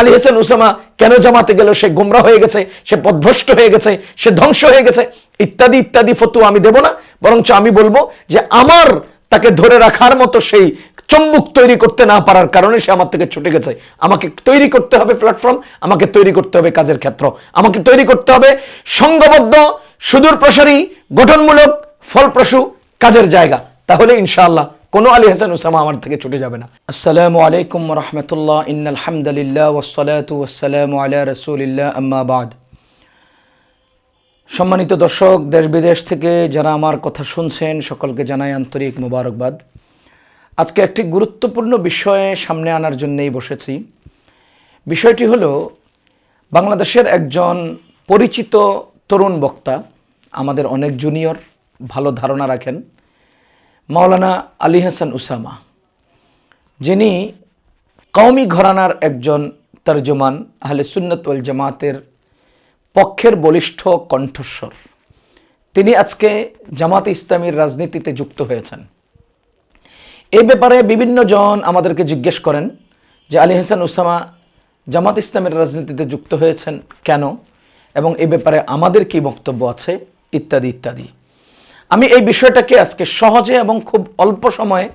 Ali Hasan Osama কেন জামাতে গেল? সে গোমরা হয়ে গেছে, সে পদভ্রষ্ট হয়ে গেছে, সে ধ্বংস হয়ে গেছে। ইত্যাদি ইত্যাদি ফতু আমি দেব না, বরঞ্চ আমি বলব যে আমার তাকে ধরে রাখার মতো সেই চম্বুক তৈরি করতে না পারার কারণে সে আমার থেকে ছুটে গেছে। আমাকে তৈরি করতে হবে প্ল্যাটফর্ম আমাকে তৈরি করতে হবে কাজের ক্ষেত্র। আমাকে তৈরি করতে হবে সংঘবদ্ধ সুদূর প্রসারী গঠনমূলক, ফলপ্রসূ কাজের জায়গা। তাহলে ইনশাআল্লাহ কোনো আলী হাসান উসামা আমার থেকে ছুটে যাবে না। আসসালামু আলাইকুম রহমতুল্লাহ, ইন্নাল হামদুলিল্লাহ ওয়াসসালাতু ওয়াসসালামু আলা রাসূলিল্লাহ, আম্মা বাদ। সম্মানিত দর্শক, দেশ বিদেশ থেকে যারা আমার কথা শুনছেন, সকলকে জানাই আন্তরিক মোবারকবাদ। আজকে একটি গুরুত্বপূর্ণ বিষয়ে সামনে আনার জন্যেই বসেছি। বিষয়টি হলো, বাংলাদেশের একজন পরিচিত তরুণ বক্তা, আমাদের অনেক জুনিয়র, ভালো ধারণা রাখেন। মাওলানা আলী হাসান উসামা, যিনি কওমি ঘরানার একজন তর্জমান আহলে সুন্নত জামাতের পক্ষের বলিষ্ঠ কণ্ঠস্বর। তিনি আজকে জামাতে ইসলামীর রাজনীতিতে যুক্ত হয়েছেন। এই ব্যাপারে বিভিন্ন জন আমাদেরকে জিজ্ঞেস করেন যে আলী হাসান উসামা জামাত ইসলামের রাজনীতিতে যুক্ত হয়েছেন কেন এবং এ ব্যাপারে আমাদের কি বক্তব্য আছে, ইত্যাদি ইত্যাদি। আমি এই বিষয়টাকে আজকে সহজে এবং খুব অল্প সময়ে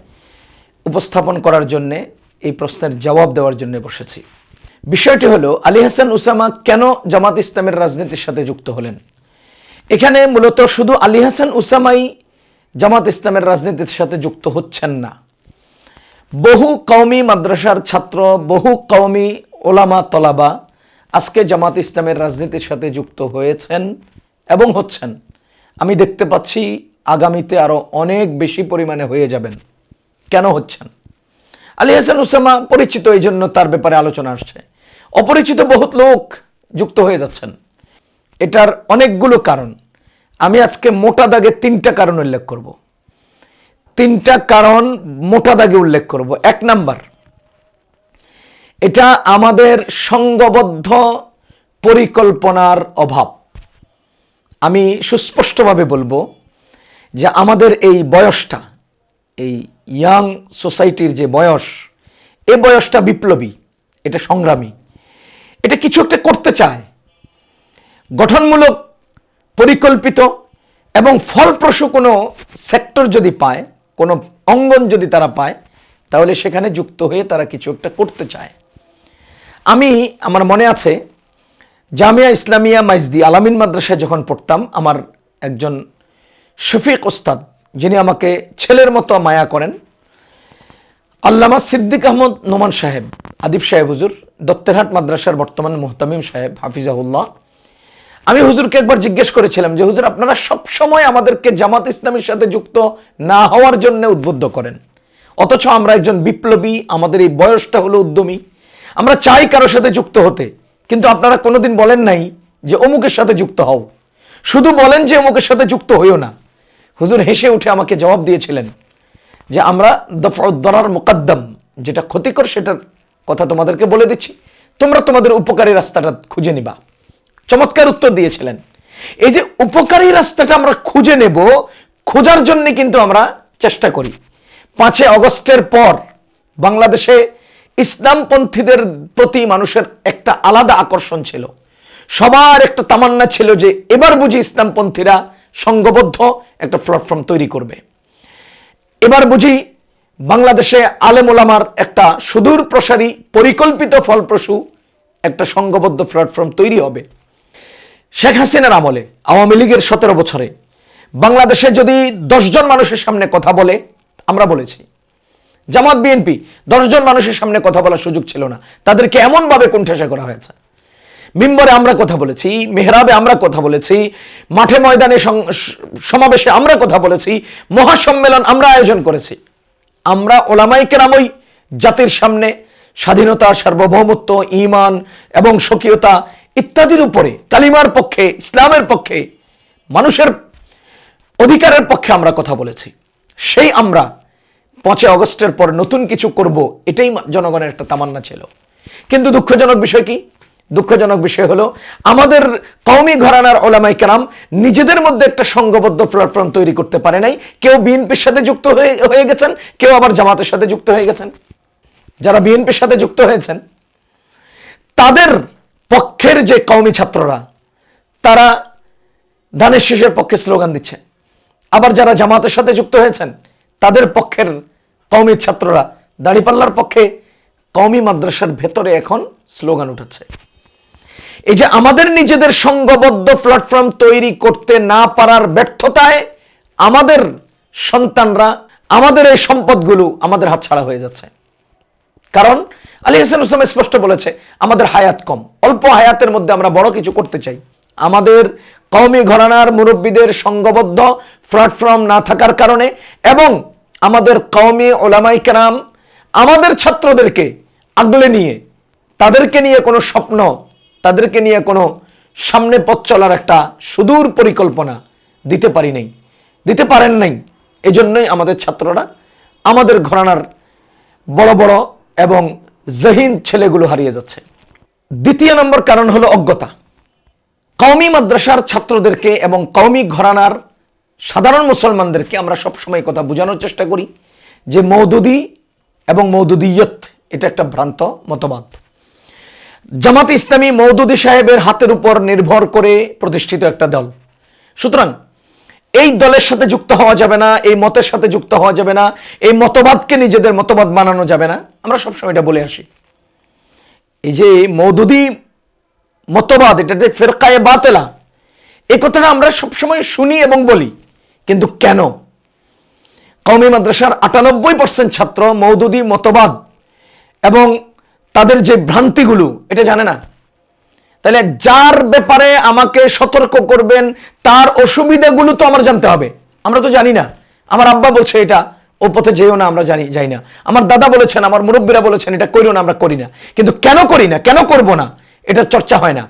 উপস্থাপন করার জন্যে এই প্রশ্নের জবাব দেওয়ার জন্য বসেছি। বিষয়টি হলো, আলী হাসান উসামা কেন জামাত ইসলামের রাজনীতির সাথে যুক্ত হলেন? এখানে মূলত শুধু আলী হাসান উসামাই জামাত ইসলামের রাজনীতির সাথে যুক্ত হচ্ছেন না। বহু কওমি মাদ্রাসার ছাত্র, বহু কওমি ওলামা তলাবা আজকে জামাত ইসলামের রাজনীতির সাথে যুক্ত হয়েছেন এবং হচ্ছেন। আমি দেখতে পাচ্ছি আগামীতে আরও অনেক বেশি পরিমাণে হয়ে যাবেন। কেন হচ্ছেন? আলী হাসান উসামা পরিচিত, এই জন্য তার ব্যাপারে আলোচনা আসছে। অপরিচিত বহুত লোক যুক্ত হয়ে যাচ্ছেন। এটার অনেকগুলো কারণ। আমি আজকে মোটা দাগে তিনটা কারণ উল্লেখ করব। তিনটা কারণ মোটা দাগে উল্লেখ করব। এক নাম্বার, এটা আমাদের সংঘবদ্ধ পরিকল্পনার অভাব। আমি সুস্পষ্টভাবে বলব যে আমাদের এই বয়সটা, এই ইয়াং সোসাইটির যে বয়স, এ বয়সটা বিপ্লবী, এটা সংগ্রামী। এটা কিছু একটা করতে চায়। গঠনমূলক, পরিকল্পিত এবং ফলপ্রসূ কোনো সেক্টর যদি পায়, কোনো অঙ্গন যদি তারা পায়, তাহলে সেখানে যুক্ত হয়ে তারা কিছু একটা করতে চায়। আমি, আমার মনে আছে জামিয়া ইসলামিয়া মাইজদি আলামিন মাদ্রাসায় যখন পড়তাম, আমার একজন শফিক ওস্তাদ, যিনি আমাকে ছেলের মতো মায়া করেন, আল্লামা সিদ্দিক আহমদ নোমান সাহেব, আদিব সাহেব হুজুর, দত্তেরহাট মাদ্রাসার বর্তমান মোহতামিম সাহেব, হাফিজাহুল্লাহ। আমি হুজুরকে একবার জিজ্ঞেস করেছিলাম যে, হুজুর, আপনারা সব সময় আমাদেরকে জামাত ইসলামের সাথে যুক্ত না হওয়ার জন্য উদ্বুদ্ধ করেন। অথচ আমরা একজন বিপ্লবী, আমাদের এই বয়সটা হলো উদ্যমী। আমরা চাই কারোর সাথে যুক্ত হতে। কিন্তু আপনারা কোনোদিন বলেন নাই যে অমুকের সাথে যুক্ত হও। শুধু বলেন যে অমুকের সাথে যুক্ত হইও না। হুজুর হেসে উঠে আমাকে জবাব দিয়েছিলেন যে আমরা দফার মোকাদ্দম, যেটা ক্ষতিকর সেটার কথা তোমাদেরকে বলে দিচ্ছি। তোমরা তোমাদের উপকারী রাস্তাটা খুঁজে নিবা। চমৎকার উত্তর দিয়েছিলেন। এই যে উপকারী রাস্তাটা আমরা খুঁজে নেব, খোঁজার জন্য কিন্তু আমরা চেষ্টা করি। পাঁচে অগস্টের পর বাংলাদেশে ইসলামপন্থীদের প্রতি মানুষের একটা আলাদা আকর্ষণ ছিল। সবার একটা তামান্না ছিল যে এবার বুঝি ইসলামপন্থীরা সংঘবদ্ধ একটা প্ল্যাটফর্ম তৈরি করবে। এবার বুঝি বাংলাদেশে আলেম ওলামার একটা সুদূর প্রসারী, পরিকল্পিত ফলপ্রসূ একটা সংঘবদ্ধ প্ল্যাটফর্ম তৈরি হবে। শেখ হাসিনার আমলে, আওয়ামী লীগের সতেরো বছরে, বাংলাদেশে যদি দশজন মানুষের সামনে কথা বলে, আমরা বলেছি জামাত বিএনপি, দশজন মানুষের সামনে কথা বলার সুযোগ ছিল না। তাদেরকে এমনভাবে কুণ্ঠাসা করা হয়েছে। মিম্বরে আমরা কথা বলেছি, মেহরাবে আমরা কথা বলেছি, মাঠে ময়দানে সমাবেশে আমরা কথা বলেছি, মহাসম্মেলন আমরা আয়োজন করেছি। আমরা ওলামাই কেরামই জাতির সামনে স্বাধীনতা, সার্বভৌমত্ব, ঈমান এবং স্বকীয়তা ইত্যাদির উপরে, কালিমার পক্ষে, ইসলামের পক্ষে, মানুষের অধিকারের পক্ষে আমরা কথা বলেছি। সেই আমরা পাঁচই অগস্টের পর নতুন কিছু করব, এটাই জনগণের একটা তামান্না ছিল। কিন্তু দুঃখজনক বিষয় কি? দুঃখজনক বিষয় হলো, আমাদের কওমি ঘরানার ওলামাই কেরাম নিজেদের মধ্যে একটা সংঘবদ্ধ প্ল্যাটফর্ম তৈরি করতে পারে নাই। কেউ বিএনপির সাথে যুক্ত হয়ে গেছেন, কেউ আবার জামাতের সাথে যুক্ত হয়ে গেছেন। যারা বিএনপির সাথে যুক্ত হয়েছেন, তাদের পক্ষের যে কওমি ছাত্ররা, তারা ধানের শেষের পক্ষে স্লোগান দিচ্ছে। আবার যারা জামাতের সাথে যুক্ত হয়েছেন তাদের পক্ষের কওমি ছাত্ররা। দাড়িপাল্লার পক্ষে কওমি মাদ্রাসার ভেতরে এখন স্লোগান উঠাচ্ছে এই যে আমাদের নিজেদের সংঘবদ্ধ প্ল্যাটফর্ম তৈরি করতে না পারার ব্যর্থতায় আমাদের সন্তানরা, আমাদের এই সম্পদগুলো আমাদের হাতছাড়া হয়ে যাচ্ছে। কারণ আলী হাসান ইসলাম স্পষ্ট বলেছে, আমাদের হায়াত কম। অল্প হায়াতের মধ্যে আমরা বড় কিছু করতে চাই। আমাদের কওমি ঘরানার মুরব্বীদের সংঘবদ্ধ প্ল্যাটফর্ম না থাকার কারণে এবং আমাদের কওমি ওলামাই কেরাম আমাদের ছাত্রদেরকে আগলে নিয়ে তাদেরকে নিয়ে কোনো স্বপ্ন, তাদেরকে নিয়ে কোনো সামনে পথ চলার একটা সুদূর পরিকল্পনা দিতে পারি নাই, দিতে পারেন নাই। এজন্যই আমাদের ছাত্ররা আমাদের ঘরানার বড় বড় এবং জহিন ছেলেগুলো হারিয়ে যাচ্ছে। দ্বিতীয় নম্বর কারণ হলো অজ্ঞতা। কওমি মাদ্রাসার ছাত্রদেরকে এবং কওমি ঘরানার সাধারণ মুসলমানদেরকে আমরা সবসময় কথা বোঝানোর চেষ্টা করি যে মৌদুদি এবং মৌদুদিয়ত এটা একটা ভ্রান্ত মতবাদ। জামাত ইসলামী মৌদুদি সাহেবের হাতের উপর নির্ভর করে প্রতিষ্ঠিত একটা দল। সুতরাং এই দলের সাথে যুক্ত হওয়া যাবে না, এই মতের সাথে যুক্ত হওয়া যাবে না, এই মতবাদকে নিজেদের মতবাদ বানানো যাবে না। আমরা সবসময় এটা বলে আসি। এই যে মৌদুদি মতবাদ, এটা যে ফেরকায়ে বাতেলা। এই কথাটা আমরা সবসময় শুনি এবং বলি। কিন্তু কেন? কওমি মাদ্রাসার আটানব্বই পার্সেন্ট ছাত্র মৌদুদি মতবাদ এবং তাদের যে ভ্রান্তিগুলো, এটা জানে না। তাহলে যার ব্যাপারে আমাকে সতর্ক করবেন, তার অসুবিধাগুলো তো আমার জানতে হবে। আমরা তো জানি না। আমার আব্বা বলছে এটা, ও পথে যেও না, আমরা জানি যাই না। আমার দাদা বলেছেন, আমার মুরব্বীরা বলেছেন, এটা করিও না, আমরা করি না। কিন্তু কেন করি না? কেন করব না? এটা চর্চা হয় না।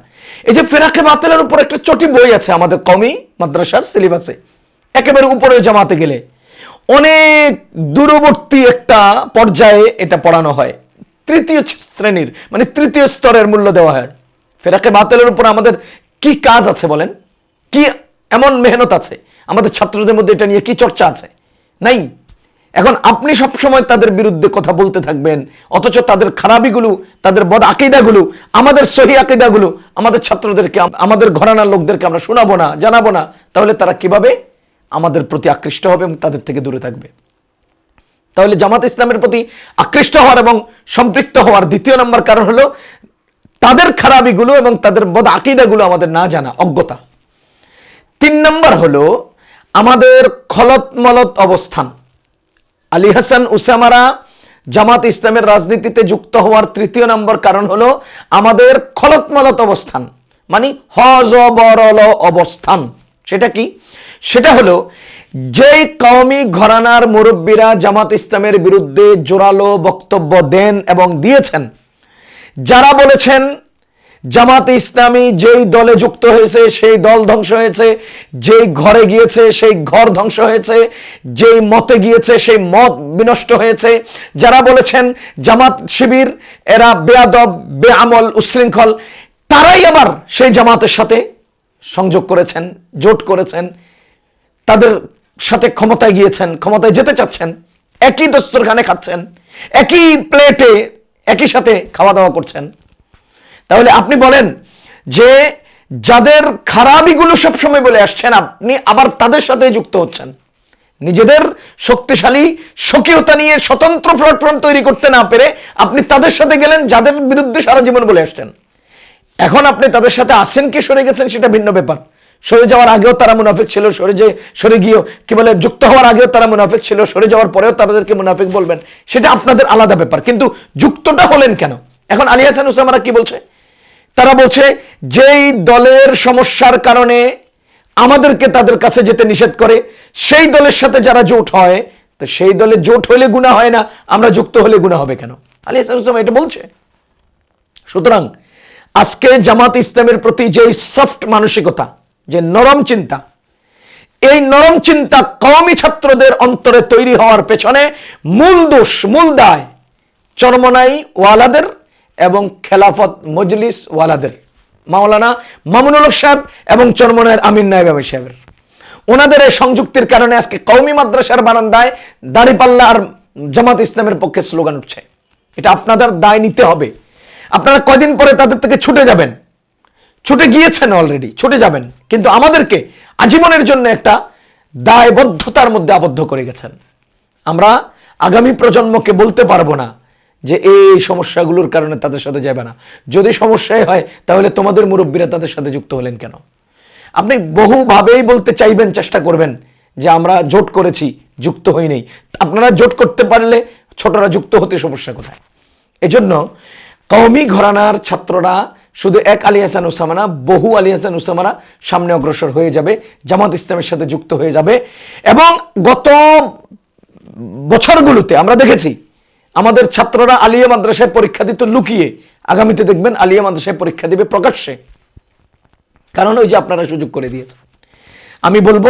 এই যে ফেরাকে বাতিলের উপর একটা চটি বই আছে আমাদের কমি মাদ্রাসার সিলেবাসে। একেবারে উপরে জামাতে গেলে। অনেক দূরবর্তী একটা পর্যায়ে এটা পড়ানো হয়। তৃতীয় শ্রেণির মানে তৃতীয় স্তরের মূল্য দেওয়া হয়। ফেরাকে বাতিলের উপর আমাদের কি কাজ আছে বলেন? কি এমন মেহনত আছে? আমাদের ছাত্রদের মধ্যে এটা নিয়ে কি চর্চা আছে? নাই। এখন আপনি সব সময় তাদের বিরুদ্ধে কথা বলতে থাকবেন, অথচ তাদের খারাপিগুলো, তাদের বদ আকিদাগুলো, আমাদের সহি আকিদাগুলো, আমাদের ছাত্রদেরকে, আমাদের ঘরানার লোকদেরকে আমরা শোনাবো না, জানাব না। তাহলে তারা কীভাবে? আমাদের প্রতি আকৃষ্ট হবে এবং তাদের থেকে দূরে থাকবে। তাহলে জামাত ইসলামের প্রতি আকৃষ্ট হওয়ার এবং সম্পৃক্ত হওয়ার দ্বিতীয় নম্বর কারণ হলো, তাদের খারাপিগুলো এবং তাদের বদ আকিদাগুলো আমাদের না জানা, অজ্ঞতা। তিন নম্বর হলো, আমাদের খলত মলত অবস্থান। আলী হাসান উসামারা জামাত ইসলামের রাজনীতিতে যুক্ত হওয়ার তৃতীয় নম্বর কারণ হলো আমাদের খলতমলত অবস্থান। মানে হজবরল অবস্থান। সেটা কি? সেটা হলো যেই কওমি ঘরানার মুরব্বীরা জামাত ইসলামের বিরুদ্ধে জোরালো বক্তব্য দেন এবং দিয়েছেন, যারা বলেছেন জামাতে ইসলামী যেই দলে যুক্ত হয়েছে, সেই দল ধ্বংস হয়েছে, যেই ঘরে গিয়েছে, সেই ঘর ধ্বংস হয়েছে, যেই মতে গিয়েছে, সেই মত বিনষ্ট হয়েছে। যারা বলেছেন জামাত শিবির, এরা বেয়াদব, বেআমল, উশৃঙ্খল, তারাই আবার সেই জামাতের সাথে সংযোগ করেছেন, জোট করেছেন, তাদের সাথে ক্ষমতায় গিয়েছেন, ক্ষমতায় যেতে চাচ্ছেন, একই দস্তরখানে খাচ্ছেন, একই প্লেটে একই সাথে খাওয়া দাওয়া করছেন। তাহলে আপনি বলেন যে যাদের খারাপিগুলো সবসময় বলে আসছেন, আপনি আবার তাদের সাথে যুক্ত হচ্ছেন। নিজেদের শক্তিশালী স্বকীয়তা নিয়ে স্বতন্ত্র প্ল্যাটফর্ম তৈরি করতে না পেরে আপনি তাদের সাথে গেলেন, যাদের বিরুদ্ধে সারা জীবন বলে আসছেন। এখন আপনি তাদের সাথে আসেন কি, সরে গেছেন সেটা ভিন্ন ব্যাপার। সরে যাওয়ার আগেও তারা মুনাফিক ছিল, সরে যে সরে গিয়েও কি বলে, যুক্ত হওয়ার আগেও তারা মুনাফিক ছিল, সরে যাওয়ার পরেও তাদেরকে মুনাফিক বলবেন। সেটা আপনাদের আলাদা ব্যাপার। কিন্তু যুক্তটা হলেন কেন? এখন আলী হাসান উসামারা কি বলছে? তারা বলছে, যেই দলের সমস্যার কারণে আমাদেরকে তাদের কাছে যেতে নিষেধ করে, সেই দলের সাথে যারা জোট হয়, তো সেই দলে জোট হলে গুণা হয় না, আমরা যুক্ত হলে গুণা হবে কেন? আলী হাসান এটা বলছে। সুতরাং আজকে জামাত ইসলামের প্রতি যে সফট মানসিকতা, যে নরম চিন্তা, এই নরম চিন্তা কওমি ছাত্রদের অন্তরে তৈরি হওয়ার পেছনে মূল দোষ, মূল দায় চরমনাই ওয়ালাদের এবং খেলাফত মজলিস ওয়ালাদের। মাওলানা মামুনুল সাহেব এবং চরমনায়ের আমিন নায়েব আমির সাহেবের। ওনাদের এই সংযুক্তির কারণে আজকে কওমি মাদ্রাসার বারান্দায় দাড়িপাল্লা আর জামাত ইসলামের পক্ষে স্লোগান উঠছে। এটা আপনাদের দায় নিতে হবে। আপনারা কয়দিন পরে তাদের থেকে ছুটে যাবেন? ছুটে গিয়েছেন অলরেডি ছুটে যাবেন। কিন্তু আমাদেরকে আজীবনের জন্য একটা দায়বদ্ধতার মধ্যে আবদ্ধ করে গেছেন। আমরা আগামী প্রজন্মকে বলতে পারব না যে এই সমস্যাগুলোর কারণে তাদের সাথে যাবে না। যদি সমস্যাই হয়, তাহলে তোমাদের মুরব্বীরা তাদের সাথে যুক্ত হলেন কেন? আপনি বহুভাবেই বলতে চাইবেন, চেষ্টা করবেন যে আমরা জোট করেছি, যুক্ত হই নেই। আপনারা জোট করতে পারলে ছোটরা যুক্ত হতে সমস্যা কোথায়? এজন্য কওমি ঘরানার ছাত্ররা, শুধু এক আলী হাসান উসামানা বহু আলী হাসান উসামারা সামনে অগ্রসর হয়ে যাবে, জামাত ইসলামের সাথে যুক্ত হয়ে যাবে। এবং গত বছরগুলোতে আমরা দেখেছি আমাদের ছাত্ররা আলিয়া মাদ্রাসায় পরীক্ষা দিত লুকিয়ে, আগামীতে দেখবেন আলিয়া মাদ্রাসায় পরীক্ষা দিবে প্রকাশ্যে। কারণ ওই যে আপনারা সুযোগ করে দিয়েছেন। আমি বলব,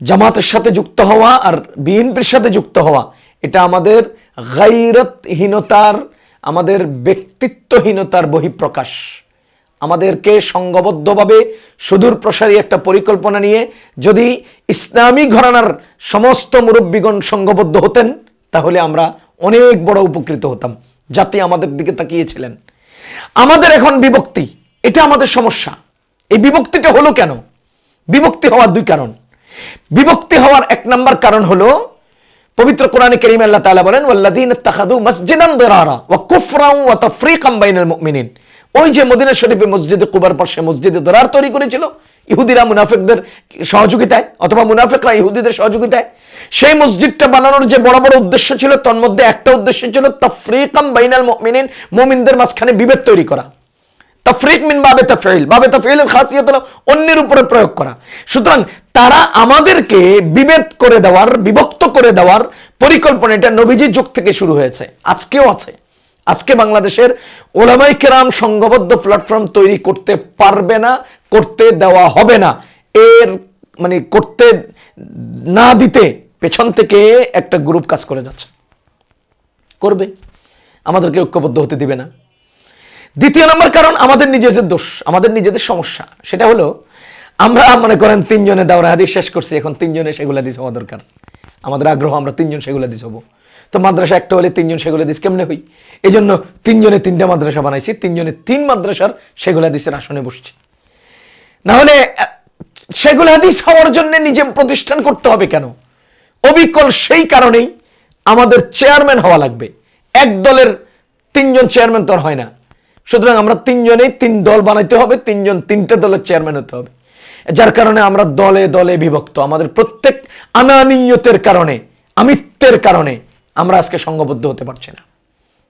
জামাতের সাথে যুক্ত হওয়া আর বিএনপির সাথে যুক্ত হওয়া, এটা আমাদের গাইরতহীনতার, আমাদের ব্যক্তিত্বহীনতার বহিঃপ্রকাশ। আমাদেরকে সংঘবদ্ধভাবে সুদূর প্রসারী একটা পরিকল্পনা নিয়ে যদি ইসলামী ঘরানার সমস্ত মুরব্বীগণ সংঘবদ্ধ হতেন, তাহলে আমরা অনেক বড় উপকৃত হতাম জাতি আমাদের দিকে তাকিয়েছিলেন আমাদের এখন বিভক্তি, এটা আমাদের সমস্যা। এই বিভক্তিটা হলো কেন? বিভক্তি হওয়ার দুই কারণ। বিভক্তি হওয়ার এক নম্বর কারণ হলো, পবিত্র কোরআনে করিম আল্লাহ তাআলা বলেন, ওয়াল্লাযীনা ইত্তাখাযু মাসজিদান দিরারা ওয়া কুফরান ওয়া তাফরীকাম বাইনাল মুমিনিন। ওই যে মদিনা শরীফে মসজিদে কুবার পাশে মসজিদে দরার তৈরি করেছিল, ইহুদিরা মুনাফিকদের সহযোগিতায় অথবা মুনাফিকরা ইহুদিদের সহযোগিতায়, সেই মসজিদটা বানানোর যে বড় বড় উদ্দেশ্য ছিল তন্মধ্যে একটা উদ্দেশ্য ছিল তাফরীকাম বাইনাল মুমিনিন, মুমিনদের মাঝখানে বিভেদ তৈরি করা। তাফরিক মিন বাবে তাফঈল বাবে তাফঈলের খাসিয়ত হলো অন্যের উপরে প্রয়োগ করা। সুতরাং তারা আমাদেরকে বিভেদ করে দেওয়ার, বিভক্ত করে দেওয়ার পরিকল্পনা, এটা নবীজির যুগ থেকে শুরু হয়েছে, আজকেও আছে। আজকে বাংলাদেশের ওলামাই কেরাম সংঘবদ্ধ প্ল্যাটফর্ম তৈরি করতে পারবে না, করতে দেওয়া হবে না। এর মানে করতে না দিতে পেছন থেকে একটা গ্রুপ কাজ করে যাচ্ছে। করবে। আমাদেরকে ঐক্যবদ্ধ হতে দিবে না। দ্বিতীয় নম্বর কারণ আমাদের নিজেদের দোষ, আমাদের নিজেদের সমস্যা। সেটা হলো, আমরা মনে করেন তিনজনে দাওরা হাদিস শেষ করছি, এখন তিনজনে সেগুলো দিস হওয়া দরকার। আমাদের আগ্রহ, আমরা তিনজন সেগুলো দিস হব। তো মাদ্রাসা একটা হলে তিনজন সেগুলো দিস, কেমনে হই? এই জন্য তিনজনে তিনটা মাদ্রাসা বানাইছি, তিনজনে তিন মাদ্রাসার সেগুলা দিসের আসনে বসছি। না হলে সেগুলো হওয়ার জন্য নিজে প্রতিষ্ঠান করতে হবে কেন? অবিকল সেই কারণেই আমাদের চেয়ারম্যান হওয়া লাগবে। এক দলের তিনজন চেয়ারম্যান তো হয় না। সুতরাং আমরা তিনজনেই তিন দল বানাইতে হবে, তিনজন তিনটে দলের চেয়ারম্যান হতে হবে। যার কারণে আমরা দলে দলে বিভক্ত। আমাদের প্রত্যেক আনানিয়তের কারণে, আমিত্বের কারণে আমরা আজকে সঙ্গবদ্ধ হতে পারছি না।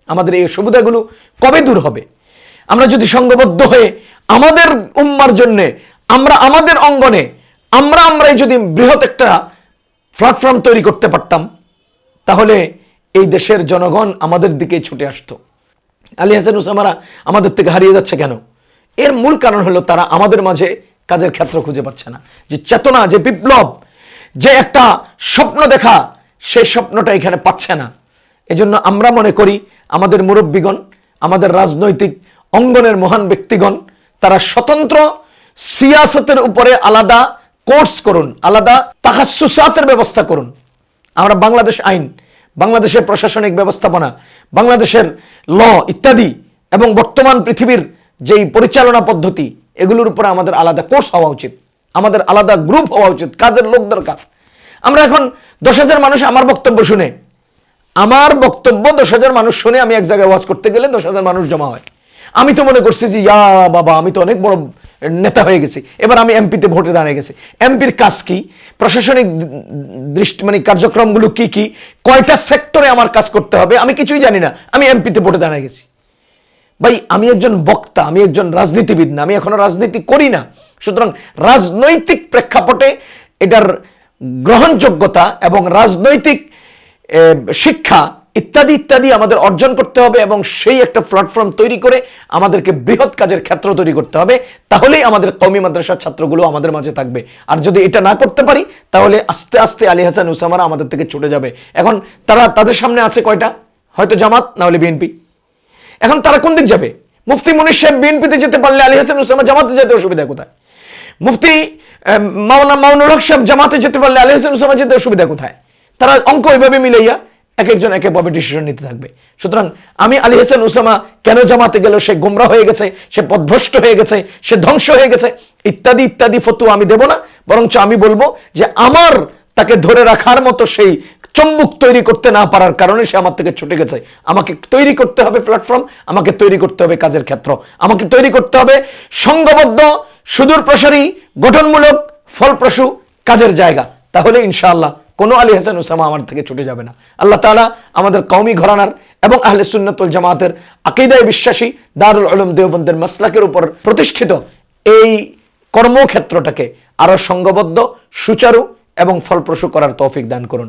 আমাদের এই সুবিধাগুলো কবে দূর হবে? আমরা যদি সংঘবদ্ধ হয়ে আমাদের উম্মার জন্যে, আমরা আমাদের অঙ্গনে, আমরা আমরাই যদি বৃহৎ একটা প্ল্যাটফর্ম তৈরি করতে পারতাম, তাহলে এই দেশের জনগণ আমাদের দিকে ছুটে আসতো। আলী হাসান উসামারা আমাদের থেকে হারিয়ে যাচ্ছে কেন? এর মূল কারণ হলো তারা আমাদের মাঝে কাজের ক্ষেত্র খুঁজে পাচ্ছে না। যে চেতনা, যে বিপ্লব, যে একটা স্বপ্ন দেখা সেই স্বপ্নটা এখানে পাচ্ছে না। এজন্য আমরা মনে করি আমাদের মুরব্বীগণ, আমাদের রাজনৈতিক অঙ্গনের মহান ব্যক্তিগণ, তারা স্বতন্ত্র সিয়াসতের উপরে আলাদা কোর্স করুন, আলাদা তাহাসুসাতের ব্যবস্থা করুন। আমরা বাংলাদেশ আইন, বাংলাদেশের প্রশাসনিক ব্যবস্থাপনা, বাংলাদেশের ল ইত্যাদি এবং বর্তমান পৃথিবীর যেই পরিচালনা পদ্ধতি, এগুলোর উপরে আমাদের আলাদা কোর্স হওয়া উচিত। আমাদের আলাদা গ্রুপ হওয়া উচিত, কাজের লোক দরকার। আমরা এখন দশ হাজার মানুষ আমার বক্তব্য শুনে, আমার বক্তব্য দশ হাজার মানুষ শুনে আমি এক জায়গায় ওয়াজ করতে গেলে দশ হাজার মানুষ জমা হয়। আমি তো মনে করছি যে, ইয়া বাবা, আমি তো অনেক বড় নেতা হয়ে গেছি। এবার আমি এমপিতে ভোটে দাঁড়িয়ে গেছি। এমপির কাজ কি? প্রশাসনিক দৃষ্টি মানে কার্যক্রমগুলো কি কি? কয়টা সেক্টরে আমার কাজ করতে হবে? আমি কিছুই জানি না। আমি এমপিতে ভোটে দাঁড়িয়ে গেছি। ভাই, আমি একজন বক্তা, আমি একজন রাজনীতিবিদ না, আমি এখনও রাজনীতি করি না। সুতরাং রাজনৈতিক প্রেক্ষাপটে এটার গ্রহণযোগ্যতা এবং রাজনৈতিক শিক্ষা ইত্যাদি ইত্যাদি আমাদের অর্জন করতে হবে এবং সেই একটা প্ল্যাটফর্ম তৈরি করে আমাদেরকে বৃহৎ কাজের ক্ষেত্র তৈরি করতে হবে। তাহলেই আমাদের কৌমি মাদ্রাসার ছাত্রগুলো আমাদের মাঝে থাকবে। আর যদি এটা না করতে পারি, তাহলে আস্তে আস্তে আলী হাসান উসামারা আমাদের থেকে ছুটে যাবে। এখন তারা তাদের সামনে আছে কয়টা? হয়তো জামাত, না হলে বিএনপি। এখন তারা কোন দিক যাবে? মুফতি মনির সাহেব বিএনপিতে যেতে পারলে আলী হাসান উসামা জামাতে যেতে অসুবিধা কোথায়? মুফতি মাওলানা মাউনুল হক সাহেব জামাতে যেতে পারলে আলী হাসান উসামা যেতে অসুবিধা কোথায়? তারা অঙ্ক ওইভাবে মিলাইয়া এক একজন এক একভাবে ডিসিশন নিতে থাকবে। সুতরাং আমি আলী হাসান উসামা কেন জামাতে গেল? সে গোমরা হয়ে গেছে, সে পদভ্রষ্ট হয়ে গেছে, সে ধ্বংস হয়ে গেছে, ইত্যাদি ইত্যাদি ফতুয়া আমি দেব না। বরঞ্চ আমি বলব যে আমার তাকে ধরে রাখার মতো সেই চম্বুক তৈরি করতে না পারার কারণে সে আমার থেকে ছুটে গেছে। আমাকে তৈরি করতে হবে প্ল্যাটফর্ম আমাকে তৈরি করতে হবে কাজের ক্ষেত্র। আমাকে তৈরি করতে হবে সংঘবদ্ধ সুদূর প্রসারী গঠনমূলক, ফলপ্রসূ কাজের জায়গা। তাহলে ইনশাআল্লাহ কোনো আলী হাসান উসামা আমার থেকে ছুটে যাবে না। আল্লাহ তাআলা আমাদের কওমি ঘরানার এবং আহলে সুন্নতুল জামাতের আকিদায় বিশ্বাসী, দারুল আলম দেওবন্দের মাসলাকের উপর প্রতিষ্ঠিত এই কর্মক্ষেত্রটাকে আরও সংঘবদ্ধ সুচারু এবং ফলপ্রসূ করার তৌফিক দান করুন।